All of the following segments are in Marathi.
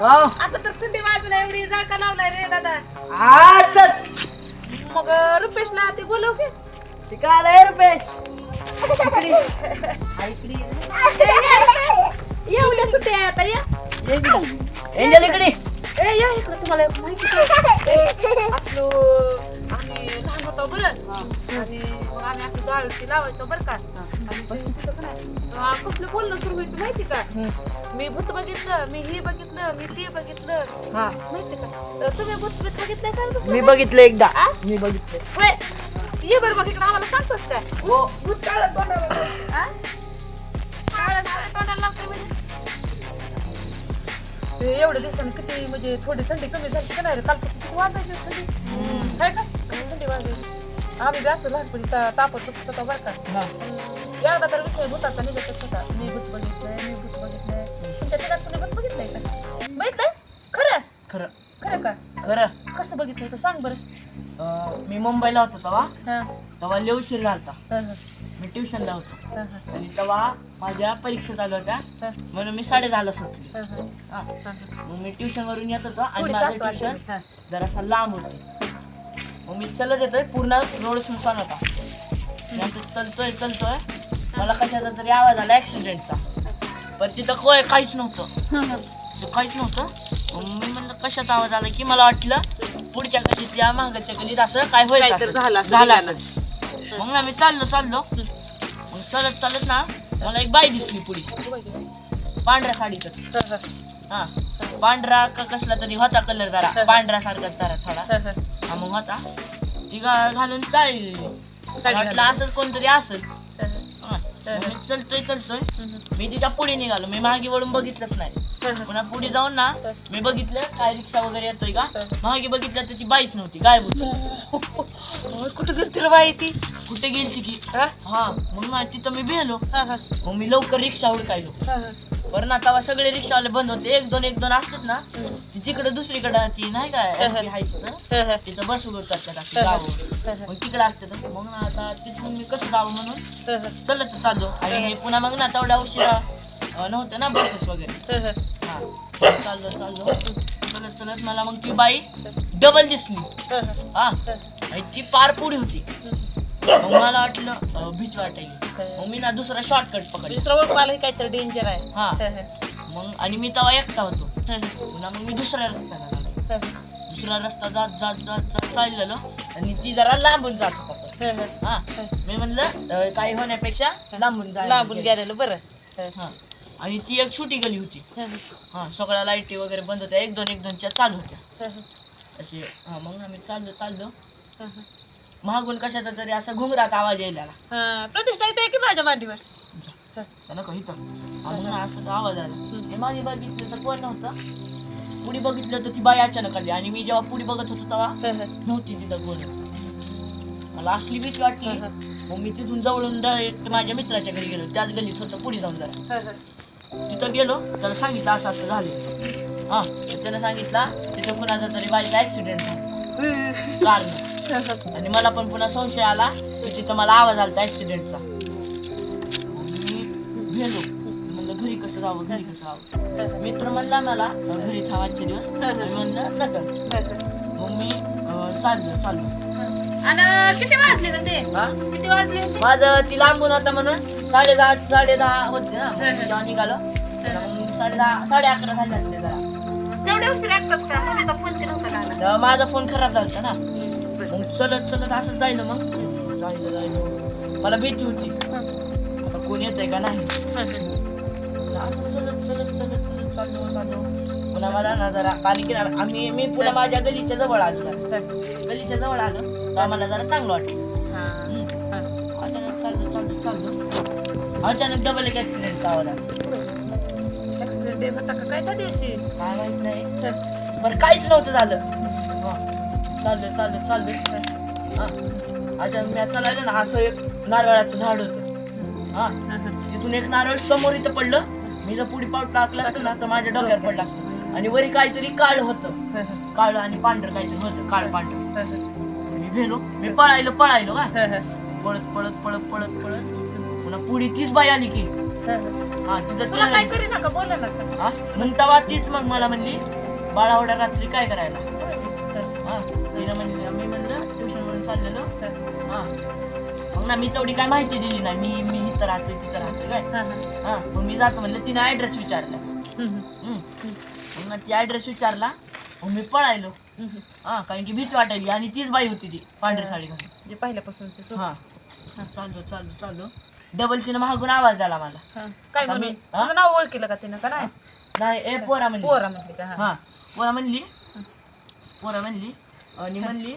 हो? आता तर थंडी वाजला एवढी जळका लावलाय रे दादा. असंच मग रुपेशला ते बोलव की. ते काय आलंय रुपेश? इकडे ये. ये. उद्या सुट्टी आहे आता या. ये इकडे. एंजल इकडे. ए या इकडे तुम्हाला एक माहिती? आपलं आम्ही लहान होतो बरं. आणि मग आम्ही असं जाळती लावायचो बरं का. आणि ते तिथं का नाही, अं, कसलं बोलणं सुरू व्हायचं माहिती का? मी भूत बघितलं मी हे बघितलं मी ते बघितलं. हा. माहिती का? तुम्ही भूत भूत बघितलंय का? मी बघितलं एकदा? मी बघितलं. होय. ये बरं बघ इकडे आम्हाला सांगतोस काय. हो. भूत काळं तोंडाला आ? काळं काळं तोंडाला लावतोय म्हणजे एवढ्या दिवसांनी किती म्हणजे थोडी थंडी कमी झाली का नाही रे? कालपासून किती वाजायची थंडी? आहे का? किती थंडी वाजायची? आम्ही बी असं लहानपणी ता- तापत बसत होतो बरं का. हा. एकदा तर विषय भूताचा निघतच होता. मी भूत बघितलंय मी भूत बघितलंय. खरं. खरं का? खरं. कसं बघितलं होतं? सांग बरं. अं, मी मुंबईला होतो तेव्हा. हां. तेव्हा लय उशीर झालता हां हां. मी ट्युशनला होतो. हां हां. आणि तेव्हा माझ्या परीक्षा चालू होत्या. हां. म्हणून मी साडे दहाला सुटली. हां हां. हा. हां मग मी ट्युशन वरून येत होतो आणि थोडी माझं सासू आली. ट्युशन हां. जरासा लांब होते. मग मी चलत येतोय. पूर्ण रोड सुनसान होता. मी असं चलतोय चलतोय. मला कशाचा तरी आवाज आला ऍक्सिडेंटचा पण तिथं काय काहीच नव्हतं. तिथं काहीच नव्हतं. मग मी म्हणलं कशाचा आवाज आला की मला वाटलं पुढच्या कधीत या मागच्या कधीत असं काय काहीतरी असेल. झालं असेल, झालं. असेल. मग ना मी चाललो चाललो. मग चालत चालत ना मला एक बाई दिसली पुढे. पांढऱ्या साडीतच हा. पांढरा का कसला तरी होता कलर जरा. पांढरा सारखा जरा थोडा. हा मग होता. ती गा- घालून चालली. वाटलं असं कोणतरी असं मी चलतोय चलतोय. मी तिच्या पुढे निघालो. मी मागे वळून बघितलंच नाही. पुन्हा पुढे जाऊन ना मी बघितलं काय रिक्षा वगैरे येतोय का? मागे बघितलं तर ती बाईच नव्हती गायब होती कुठं गेलती रे बाई ती? कुठे गेलती की हा? हा मग ना तिथं मी भेलो मग मी लवकर रिक्षा हुडकायलो हा. बरं ना तेव्हा सगळे रिक्षावाले बंद होते. एक दोन एक दोन असतात ना ती तिकडे दुसरीकडे ती नाही काय तिथं बस उघडतात मग तिकडे असते तर मग ना आता तिथून मी कसं जावं म्हणून. चलत चाललो. आणि पुन्हा मग ना तेवढ्या उशिरा नव्हतं ना बसेस वगैरे. चाललो चाललो. चलत चलत मला मग ती बाई डबल दिसली. हा, आणि ती पार पुढे होती. मग मला वाटलं अं, भीती वाटायली. मग मी ना दुसरा शॉर्टकट पकडला. दुसरा हे काहीतरी डेंजर आहे. हा. मग आणि मी तेव्हा एकटा होतो. पुन्हा मग मी दुसऱ्या रस्त्याला लागलो. दुसरा रस्ता जात जात जात जात चाललेलो. आणि ती जरा लांबून जात होता. हा, मी म्हणलं अं, काही होण्यापेक्षा लांबून जायला लांबून. गेलेलं बरं. हा. आणि ती एक छोटी गली होती. हा, सगळ्या लाईटी वगैरे बंद होत्या. एक दोन एक दोनच्या चालू होत्या. असे हा मग आम्ही चाललो चाललो. मागून कशाचा तरी असा घुंगरात आवाज यायला प्रतिष्ठा येते की माझ्या मांडीवर? जा. त्यानं का इथं. हा, मग असाच आवाज आला. मागे बघितलं तर कोण नव्हतं. पुढे बघितलं तर ती बाई अचानक आली. आणि मी जेव्हा पुढे बघत होतो तेव्हा. नव्हती तिथं कोण. मला असली भीती वाटली. मग मी तिथून जवळून डायरेक्ट माझ्या मित्राच्या घरी गेलो. त्याच गल्लीत होतं. पुढे जाऊन जरा. तिथं गेलो त्याला सांगितलं असं असं झालं हा त्यानं सांगितलं तिथं कुणाचा तरी बाईचा ऍक्सिडेंट झाला. आणि मला पण पुन्हा संशय आला की तिथं मला आवाज आला ऍक्सिडेंटचा मी भेलो म्हणलं घरी कसं जावं घरी कसं जावं? मित्र म्हणला मला घरी थांबायचे दिवस. म्हणलं नका. मग मी चाललो चाललो. आणि किती वाजले ना ते? हा? किती वाजले माझं ती लांबून होता म्हणून साडे दहा साडे दहा होते ना निघालो तेव्हा मग साडे दहा साडे अकरा झाले असते जरा. तेवढे उशीर लागतात का? मम्मीचा फोन ते नव्हता लागला तेव्हा माझा फोन खराब झाला होता ना. मग चलत चलत असंच जायलं मग. जायलं जायलं मला भीती होती. आता कोण येतंय का नाही? असं चलत चलत चलत चलत चाललो चाललो. पुन्हा मला ना जरा कारण की ना आम्ही मी पुन्हा माझ्या गलीच्या जवळ आलो. जरा. गलीच्या जवळ आलो. तर आम्हाला जरा चांगलं वाटलं. अचानक चाललो चाललो अचानक डबल एक ऍक्सिडेंटचा आवाज आला ऍक्सिडेंट होता का? काय त्या दिवशी? काय माहीत नाही. बरं काहीच नव्हतं झालं. चाललं चाललं चाललं हा. अचानक मी चालायलो ना असं एक नारळाचं झाड होतं. हा. तिथून एक नारळ समोर इथं पडलं. मी जर पुढे पाऊल टाकला असतं ना तर माझ्या डोक्यावर पडला. असतं आणि वरी काहीतरी काळ होतं. काळ आणि पांढरं काहीतरी होतं काळ पांढरं. भेलो. मी पळायलो पळायलो का? पळत पळत पळत पळत पळत. पुन्हा पुढे तीच बाई आली की. हा तुला काय. करी नका बोला नका. हा? मग तेव्हा तीच मग मला म्हणली बाळावड्या रात्री काय करायला? हा तिनं म्हणली मी म्हणलं ट्युशन म्हणून चाललेलो. हा. मग ना मी तेवढी काय माहिती दिली नाही. मी मी इथं राहतोय तिथं राहतोय काय? हा मग मी जातो म्हणलं तिने ऍड्रेस विचारला. हम्म. मग ना ती ऍड्रेस विचारला मग मी पळायलो. हा कारण की भीती वाटायली आणि तीच बाई होती ती पांढरी साडी घालून. जे पहिल्यापासूनची सो- हा. चाललो चाललो चाललो डबल तिनं मागून आवाज द्याला मला. काय आता म्हणून? मी- हा? तुझं नाव ओळखलं का तिनं का नाही? नाही ए पोरा म्हणली. पोरा म्हणली का? हा. हा. पोरा म्हणली. पोरा म्हणली. आणि म्हणली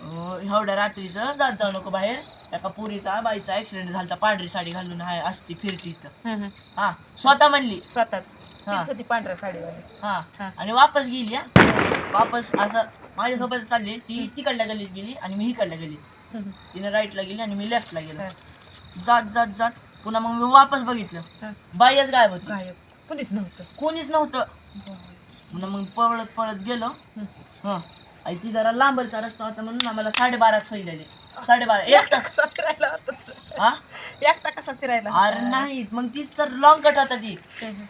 अं, एवढ्या रात्रीचं जात जाऊ नको बाहेर. एका पुरीचा बाईचा ऍक्सिडेंट झाला पांढरी साडी घालून हाय असती फिरती इथं. हं, स्वतः म्हणली. स्वतःच. हा. तीच होती पांढऱ्या साडीवाली. हा. हा. आणि वापस गेली हा. वापस असं माझ्यासोबत चालली ती तिकडल्या गलीत गेली आणि मी इकडल्या गलीत. तिने राईटला गेली आणि मी लेफ्टला गेलो. जात जात जात पुन्हा मग मी वापस बघितलं. बाईच गायब होती. कुणीच नव्हतं. कोणीच नव्हतं. पुन्हा मग पळत पळत गेलो. हं. आणि ती जरा लांबरचा रस्ता होता म्हणून आम्हाला साडेबारा सैलेले साडेबारा एक तास. फिरायला हा? एकटा कसा फिरायला अरे नाही मग तीच तर लॉंग कट होता ती.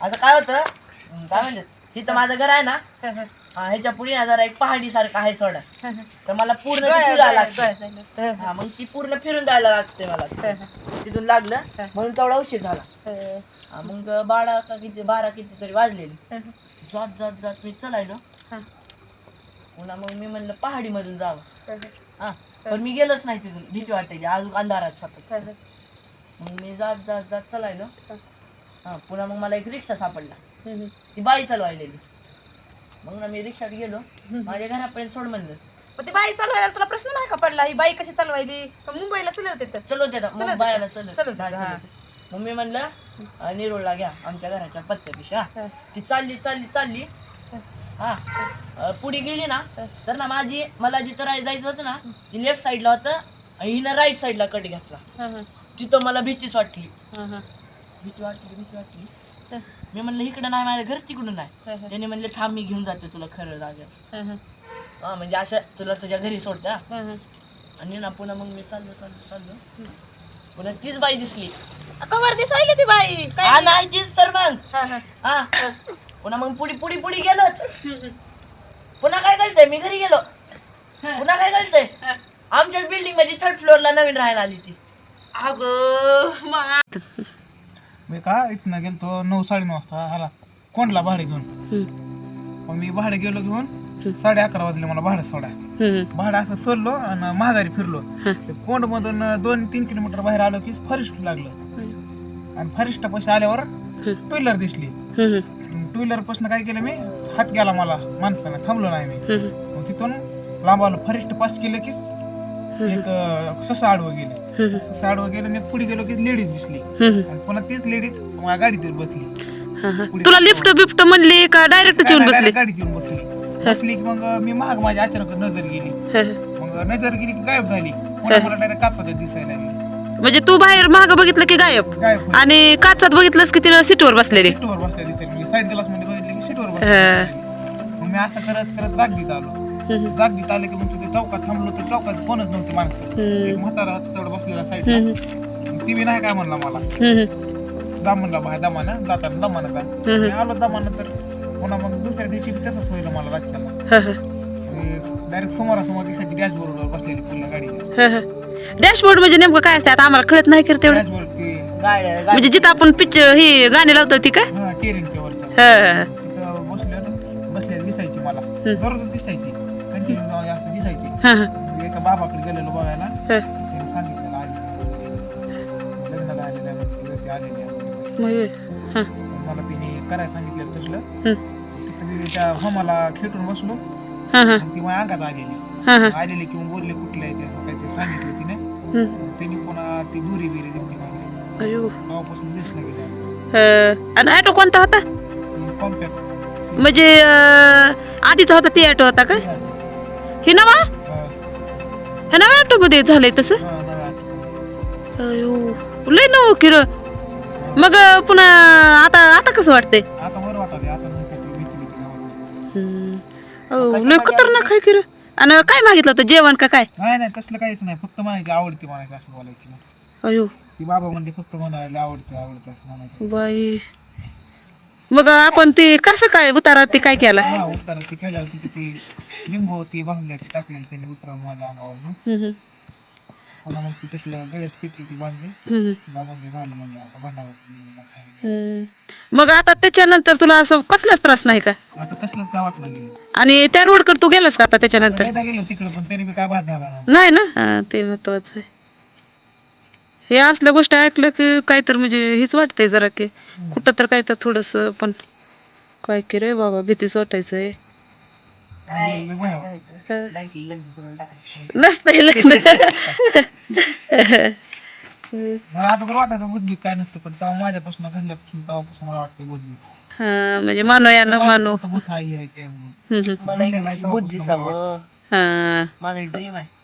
आता काय होतं? काय म्हणतात? इथं माझं घर आहे ना. हं, ह्याच्या पुढे ना जरा एक पहाडी सारखं आहे सोडा. तर मला पूर्ण ते फिरायला लागतं. हं, मग ती पूर्ण फिरून जायला लागते मला. तिथून लागलं. म्हणून तेवढा उशीर झाला. हं, मग बारा का किती बारा किती तरी वाजलेली. जात जात जात मी चलायलो. हं, पुन्हा मग मी म्हणलं पहाडीमधून जावं. हं, पण मी गेलोच नाही तिथून. भीती वाटायची अजून अंधारात स्वतः हं. मग मी जात जात जात चलायलो. हं. पुन्हा मग मला एक रिक्षा सापडला. ती बाई चालवायलेली. मग ना मी रिक्षात गेलो. माझ्या घरापर्यंत सोड म्हणलं. मग ती बाई चालवायला तुला प्रश्न नाही का पडला? ही बाई कशी चालवायली? का मुंबईला चालवते तर? चलो त्याला मग चलत बायाला होता. चलत होता, हा. मग मी म्हणलं अं, निरोळला घ्या. आमच्या घराच्या पत्त्यापिशा हं. ती चालली चालली चालली. हं. अं, पुढे गेली ना. तर ना माझी मला जिथं राय जायचं होतं ना ती लेफ्ट साईडला होतं आणि हिनं राईट साईडला कट घेतला. हं, हं. तिथं मला भीतीच वाटली. हं, हं. भीती वाटली भीती वाटली. मी म्हणलं इकडं नाही माझ्या घर तिकडून नाही. त्याने म्हणले थांब मी घेऊन जाते तुला खरं जागेवर. हं, म्हणजे असं तुला तुझ्या घरी सोडते. आणि ना पुन्हा मग मी चाललो चाललो चाललो. पुन्हा तीच बाई दिसली. कवर दिसायली ती बाई. हा नाही तीच तर मग. हं, पुन्हा मग पुढी पुढी पुढी गेलोच. पुन्हा काय कळतंय मी घरी गेलो. पुन्हा काय कळतंय. आमच्याच बिल्डिंगमध्ये थर्ड फ्लोअरला नवीन राहायला आली ती. अगं मा का इथनं गेलतो नऊ साडेनऊ वाजता हाला कोंडला भाडे घेऊन. मग मी भाडे गेलो घेऊन साडे अकरा वाजले मला भाडं सोडा भाडं असं सोडलो आणि महागारी फिरलो. ते कोंड मधून दोन तीन किलोमीटर बाहेर आलो की फॉरेस्ट लागलं. आणि फॉरेस्ट पैसे आल्यावर टू व्हीलर दिसली. टू व्हीलरपासून काय केलं मी? हात गेला मला. माणसानं थांबलो नाही मी. मग तिथून लांब आलो. फॉरेस्ट पास केलं की एक अं, ससा आडवं गेले. आडवं गेलं आणि पुढे गेलो की लेडीज दिसली. आणि पुन्हा तीच लेडीज माझ्या गाडीत येऊन बसली पुढे- तुला लिफ्ट बिफ्ट म्हणली का डायरेक्ट नाही, येऊन बसली? गाडीत येऊन बसली. बसली की मग मी महाग माझी अचानक नजर गेली. मग नजर गेली की गायब झाली. पुन्हा मला डायरेक्ट कापत दिसायला लागली. म्हणजे तू बाहेर माग बघितलं की गायब. आणि काचात बघितलंस की तिनं सीटवर बसलेली? सीटवर बसल्या दिसायला मी साईड ग्लासमध्ये बघितलं की सीटवर. बसली मग मी असं करत करत जागीत आलो. जागीत आले की मग तिथे चौकात थांबलो. तर चौकात कोणच नव्हती माणसं. एक म्हातारा होता तेवढा बसलेला साईडला ती बी नाही काय म्हणला मला. जा म्हणला बाहेर दमानं जाताना दमानं जा मी आलो दमानं तर पुन्हा मग दुसऱ्या दिवशी बी तसंच होईल मला रातच्याला. डायरेक्ट समोरासमोर दिसायची डॅशबोर्डवर बसलेली पुन्हा गाडी डॅशबोर्ड म्हणजे नेमकं काय असते? आता आम्हाला कळत नाही करते तेवढं. डॅशबोर्ड ते गाड्या गाड्या- म्हणजे जिथं आपण पिक्च ही गाणी लावतो ती काय टेरिंगच्या वरच्या. हा, तिथं बसल्या बसलेली दिसायची मला. दिसायची. कंटिन्यू असं दिसायची. हा, हा, एका बाबाकडे गेलेलो बघायला. हा. मग हे, मला तिने करायला सांगितलं तसलं. हम्म. तिथं मी त्या होमाला खेटून बसलो. हा, हा, आणि ती माझ्या अंगात आलेली. हा, हा, आलेली किंवा बोलले कुठले आहे ते असं काहीतरी सांगितलं तिने. तिने पुन्हा ती दुरी बिरी दिली. मला अयो. तेव्हापासून दिसलं गेलं आणि ऑटो कोणता होता? कॉम्पॅक्ट म्हणजे अं, आधीचा होता ते ऑटो होता काय? हे. नवा? हे. नव्या ऑटो मध्ये झालंय तसं? अयो. लय नव किर. मग पुन्हा आता आता कसं वाटतंय? आता बरं वाटाले आता नाही काही भीती भीती नाही वाटत. हम्म. अहो, लय खतरनाक आहे किर आणि काय मागितलं होतं जेवण का काय? नाही नाही तसलं काहीच नाही फक्त म्हणायची आवडती म्हणायची असं बोलायची. अयो. ती बाबा म्हणजे फक्त म्हणायला आवडतं आवडतं असं म्हणायचं. बाई. मग आपण ते कसं काय उतारा ते काय केला? हा उतारा ती केल्यावर तिथे ती लिंबू ती बांधल्याची टाकलेली त्याने उतरा माझ्या अंगावर हम्म, मग ती गळ्यात ती हम्म, झालं म्हणजे आता हम्म. मग आता त्याच्यानंतर तुला असं कसलाच त्रास नाही का? आता कसलं का वाटलं गेलं. आणि त्या रोडकडे तू गेलास का आता त्याच्यानंतर? एकदा गेलो तिकडे पण तरी बी काय नाही. नाही ना? हा, ते महत्वाचं आहे. हे असल्या गोष्टी ऐकलं की काय तर म्हणजे हेच वाटतंय जरा की कुठं तर काय तर थोडस पण काय की रे बाबा भीतीच वाटायचंय आणि. नसतंय लग्न. मला आता तर वाटायचं बुद्धी काय नसतं पण तेव्हा माझ्यापासून घडल्यापासून तेव्हापासून मला वाटतं बुद्धी हा म्हणजे मानो या न मानो. आई आहे म्हणून. हा. माझा ड्रीम आहे.